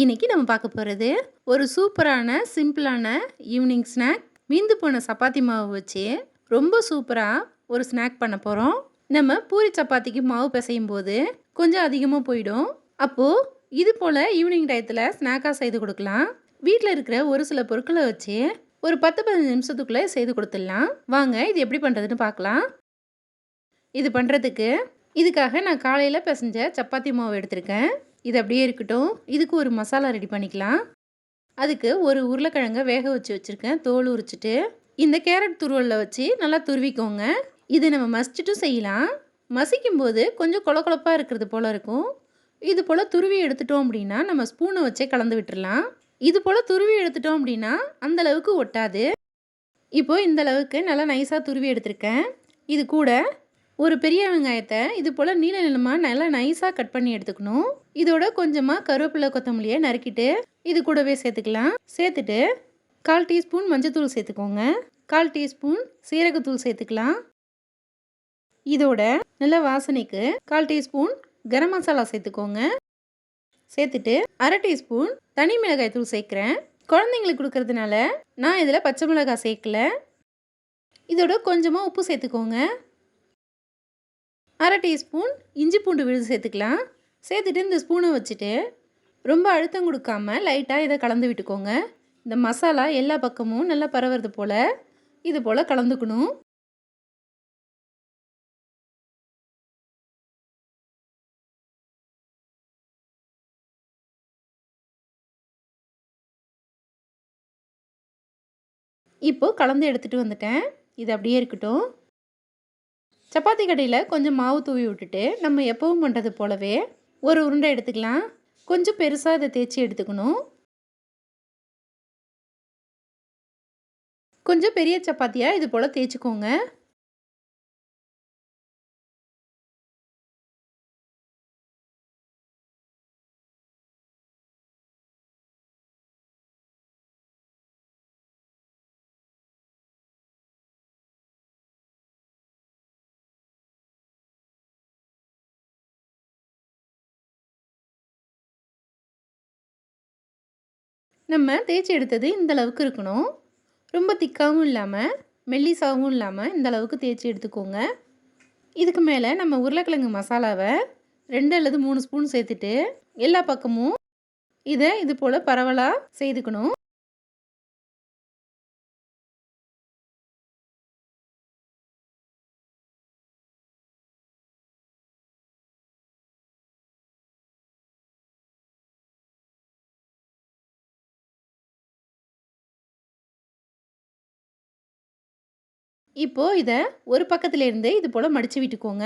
இன்னைக்கு நம்ம பார்க்க போகிறது ஒரு சூப்பரான சிம்பிளான ஈவினிங் ஸ்நாக். மீந்து போன சப்பாத்தி மாவு வச்சு ரொம்ப சூப்பராக ஒரு ஸ்நாக் பண்ண போகிறோம் நம்ம பூரி சப்பாத்திக்கு மாவு பிசையும் போது கொஞ்சம் அதிகமாக போயிடும். அப்போது இது போல் ஈவினிங் டயத்தில் ஸ்நாக்காக செய்து கொடுக்கலாம். வீட்டில் இருக்கிற ஒரு சில பொருட்களை வச்சு ஒரு பத்து பதினஞ்சு நிமிஷத்துக்குள்ளே செய்து கொடுத்துடலாம். வாங்க இது எப்படி பண்ணுறதுன்னு பார்க்கலாம். இது பண்ணுறதுக்கு இதுக்காக நான் காலையில் பிசைஞ்ச சப்பாத்தி மாவு எடுத்திருக்கேன். இது அப்படியே இருக்கட்டும். இதுக்கு ஒரு மசாலா ரெடி பண்ணிக்கலாம். அதுக்கு ஒரு உருளைக்கிழங்க வேக வச்சு வச்சுருக்கேன். தோல் உரிச்சிட்டு. இந்த கேரட் துருவலில் வச்சு நல்லா துருவிக்கோங்க. இது நம்ம மசிச்சுட்டும் செய்யலாம். மசிக்கும் போது கொஞ்சம் கொல இருக்கிறது போல் இருக்கும். இது போல் துருவி எடுத்துட்டோம் அப்படின்னா நம்ம ஸ்பூனை வச்சே கலந்து விட்டுடலாம் இது போல் துருவி எடுத்துட்டோம் அப்படின்னா அந்த அளவுக்கு ஒட்டாது. இப்போது இந்த அளவுக்கு நல்லா நைஸாக துருவி எடுத்திருக்கேன். இது கூட ஒரு பெரிய வெங்காயத்தை இது போல் நீல நிலமாக நல்லா நைஸாக கட் பண்ணி எடுத்துக்கணும். இதோட கொஞ்சமாக கருவேப்பிலை கொத்தமல்லியை நறுக்கிட்டு இது கூடவே சேர்த்துக்கலாம். சேர்த்துட்டு கால் டீஸ்பூன் மஞ்சத்தூள் சேர்த்துக்கோங்க. கால் டீஸ்பூன் சீரகத்தூள் சேர்த்துக்கலாம். இதோட நல்ல வாசனைக்கு கால் டீஸ்பூன் கரம் மசாலா சேர்த்துக்கோங்க. சேர்த்துட்டு அரை டீஸ்பூன் தனி மிளகாய் தூள் சேர்க்குறேன். குழந்தைங்களுக்கு கொடுக்கறதுனால நான் இதில் பச்சை மிளகாய் சேர்க்கல. இதோட கொஞ்சமாக உப்பு சேர்த்துக்கோங்க. அரை டீஸ்பூன் இஞ்சி பூண்டு விழுது சேர்த்துக்கலாம். சேர்த்துட்டு இந்த ஸ்பூனை வச்சுட்டு ரொம்ப அழுத்தம் கொடுக்காம லைட்டாக இதை கலந்து விட்டுக்கோங்க. இந்த மசாலா எல்லா பக்கமும் நல்லா பரவுறது போல் இது போல் கலந்துக்கணும். இப்போது கலந்து எடுத்துகிட்டு வந்துட்டேன். இது அப்படியே இருக்கட்டும். சப்பாத்தி கடையில் கொஞ்சம் மாவு தூவி விட்டுட்டு நம்ம எப்பவும் பண்ணுறது போலவே ஒரு உருண்டை எடுத்துக்கலாம். கொஞ்சம் பெருசாக இதை தேய்ச்சி எடுத்துக்கணும். கொஞ்சம் பெரிய சப்பாத்தியாக இது போல் தேய்ச்சிக்கோங்க. நம்ம தேய்ச்சி எடுத்தது இந்த அளவுக்கு இருக்கணும். ரொம்ப திக்காகவும் இல்லாமல் மெல்லிசாகவும் இல்லாமல் இந்த அளவுக்கு தேய்ச்சி எடுத்துக்கோங்க. இதுக்கு மேலே நம்ம உருளைக்கிழங்கு மசாலாவை ரெண்டு அல்லது மூணு ஸ்பூன் சேர்த்துட்டு எல்லா பக்கமும் இதை இது போல் பரவலாக செய்துக்கணும். இப்போது இதை ஒரு பக்கத்துலேருந்து இது போல் மடித்து விட்டுக்கோங்க.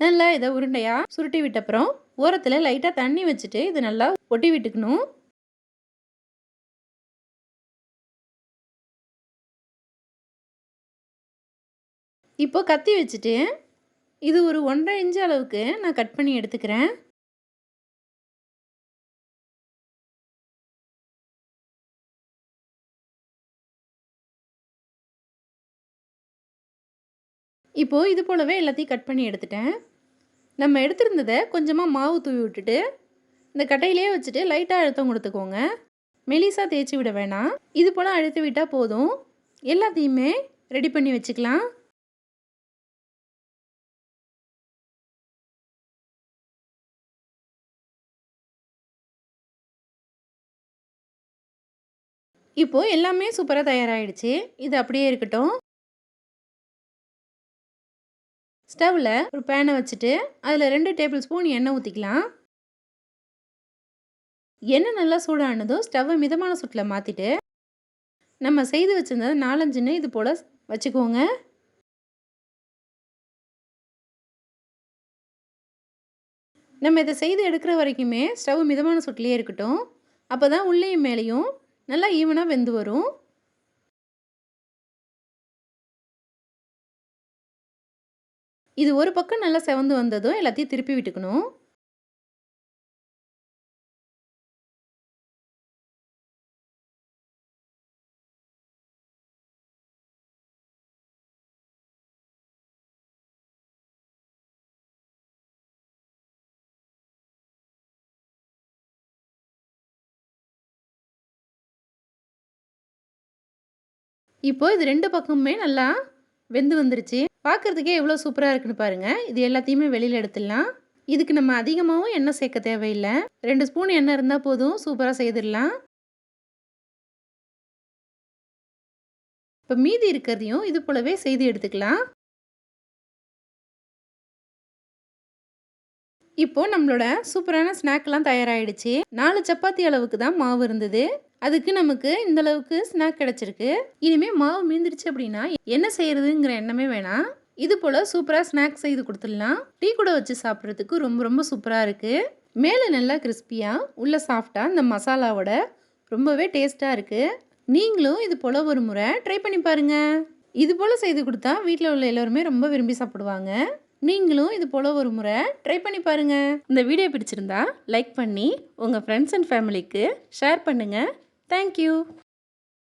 நல்லா இதை உருண்டையாக சுருட்டி விட்டப்புறம் ஓரத்தில் லைட்டாக தண்ணி வச்சுட்டு இது நல்லா ஒட்டி விட்டுக்கணும். இப்போ கத்தி வச்சுட்டு இது ஒரு ஒன்றரை இன்ச்சு அளவுக்கு நான் கட் பண்ணி எடுத்துக்கிறேன். இப்போது இது போலவே எல்லாத்தையும் கட் பண்ணி எடுத்துட்டேன். நம்ம எடுத்திருந்ததை கொஞ்சமாக மாவு தூவி விட்டுட்டு இந்த கட்டையிலே வச்சுட்டு லைட்டாக அழுத்தம் கொடுத்துக்கோங்க. மெலிசாக தேய்ச்சி விட வேணாம். இது போல் அழுத்தி விட்டால் போதும். எல்லாத்தையுமே ரெடி பண்ணி வச்சுக்கலாம். இப்போது எல்லாமே சூப்பராக தயாராகிடுச்சு இது அப்படியே இருக்கட்டும். ஸ்டவ்வில் ஒரு பேனை வச்சுட்டு அதில் ரெண்டு டேபிள் ஸ்பூன் எண்ணெய் ஊற்றிக்கலாம் எண்ணெய் நல்லா சூடானதும் ஸ்டவ்வை மிதமான சுட்டில் மாற்றிட்டு நம்ம செய்து வச்சுருந்தது நாலஞ்சுன்னு இது போல் வச்சுக்கோங்க. நம்ம இதை செய்து எடுக்கிற வரைக்குமே ஸ்டவ் மிதமான சுட்டிலே இருக்கட்டும். அப்போ தான் உள்ளேயும் மேலேயும் நல்லா ஈவனாக வெந்து வரும். இது ஒரு பக்கம் நல்லா செவந்து வந்ததும் எல்லாத்தையும் திருப்பி விட்டுக்கணும். இப்போது இது ரெண்டு பக்கமுமே நல்லா வெந்து வந்துருச்சு. பார்க்குறதுக்கே எவ்வளோ சூப்பராக இருக்குன்னு பாருங்கள் இது எல்லாத்தையுமே வெளியில் எடுத்துடலாம். இதுக்கு நம்ம அதிகமாகவும் எண்ணெய் சேர்க்க தேவையில்லை. ரெண்டு ஸ்பூன் எண்ணெய் இருந்தால் போதும். சூப்பராக செய்திடலாம். இப்போ மீதி இருக்கிறதையும் இது போலவே செய்து எடுத்துக்கலாம். இப்போது நம்மளோட சூப்பரான ஸ்நாக்லாம் தயாராகிடுச்சு நாலு சப்பாத்தி அளவுக்கு தான் மாவு இருந்தது. அதுக்கு நமக்கு இந்த அளவுக்கு ஸ்நாக் கிடச்சிருக்கு. இனிமேல் மாவு மீந்துருச்சு அப்படின்னா என்ன செய்யறதுங்கிற எண்ணமே வேணாம். இது போல் சூப்பராக ஸ்நாக்ஸ் செய்து கொடுத்துடலாம். டீ கூட வச்சு சாப்பிட்றதுக்கு ரொம்ப ரொம்ப சூப்பராக இருக்குது மேலே நல்லா கிறிஸ்பியாக உள்ளே சாஃப்டாக இந்த மசாலாவோட ரொம்பவே டேஸ்ட்டாக இருக்குது நீங்களும் இது போல் ஒரு முறை ட்ரை பண்ணி பாருங்கள் இது போல் செய்து கொடுத்தா வீட்டில் உள்ள எல்லோருமே ரொம்ப விரும்பி சாப்பிடுவாங்க. நீங்களும் இது போல் ஒரு முறை ட்ரை பண்ணி பாருங்கள் இந்த வீடியோ பிடிச்சிருந்தா லைக் பண்ணி உங்கள் ஃப்ரெண்ட்ஸ் அண்ட் ஃபேமிலிக்கு ஷேர் பண்ணுங்கள் தேங்க்யூ